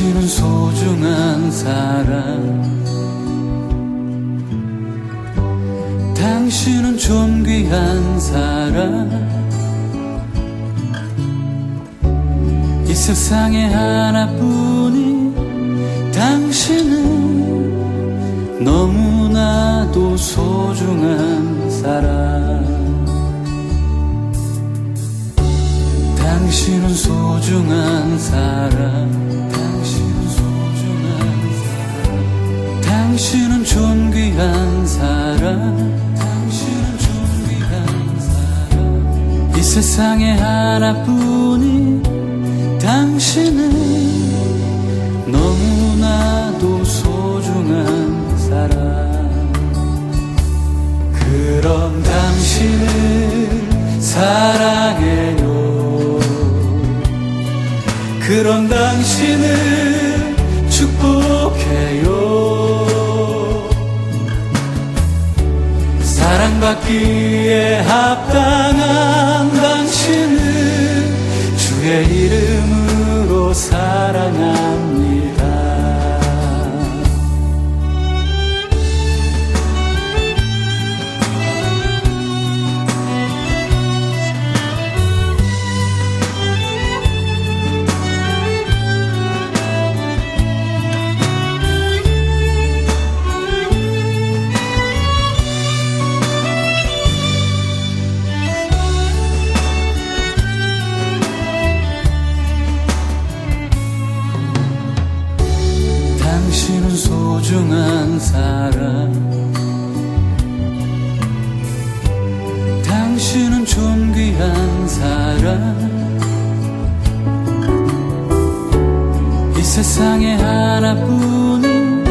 당신은 소중한 사람 당신은 존귀한 사람 이 세상에 하나뿐인 당신은 너무나도 소중한 사람 당신은 소중한 사람 당신은 존귀한 사람. 당신은 존귀한 사람. 이 세상에 하나뿐인 당신은 너무나도 소중한 사람. 그럼 당신을 사랑해요. 그런 당신을 축복해요 사랑받기에 합당한 당신을 주의 이름으로 사랑합니다 이 세상에 하나뿐인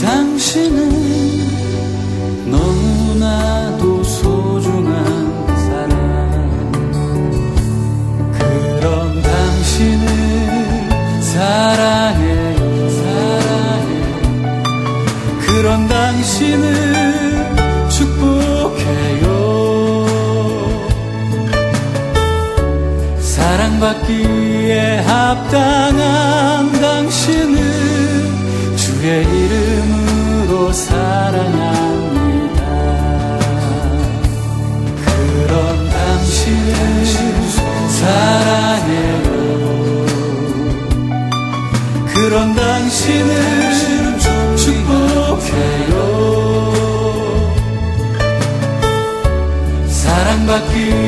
당신은 받기에 합당한 당신을 주의 이름으로 사랑합니다. 그런 당신을 사랑해요. 그런 당신을 축복해요. 사랑받기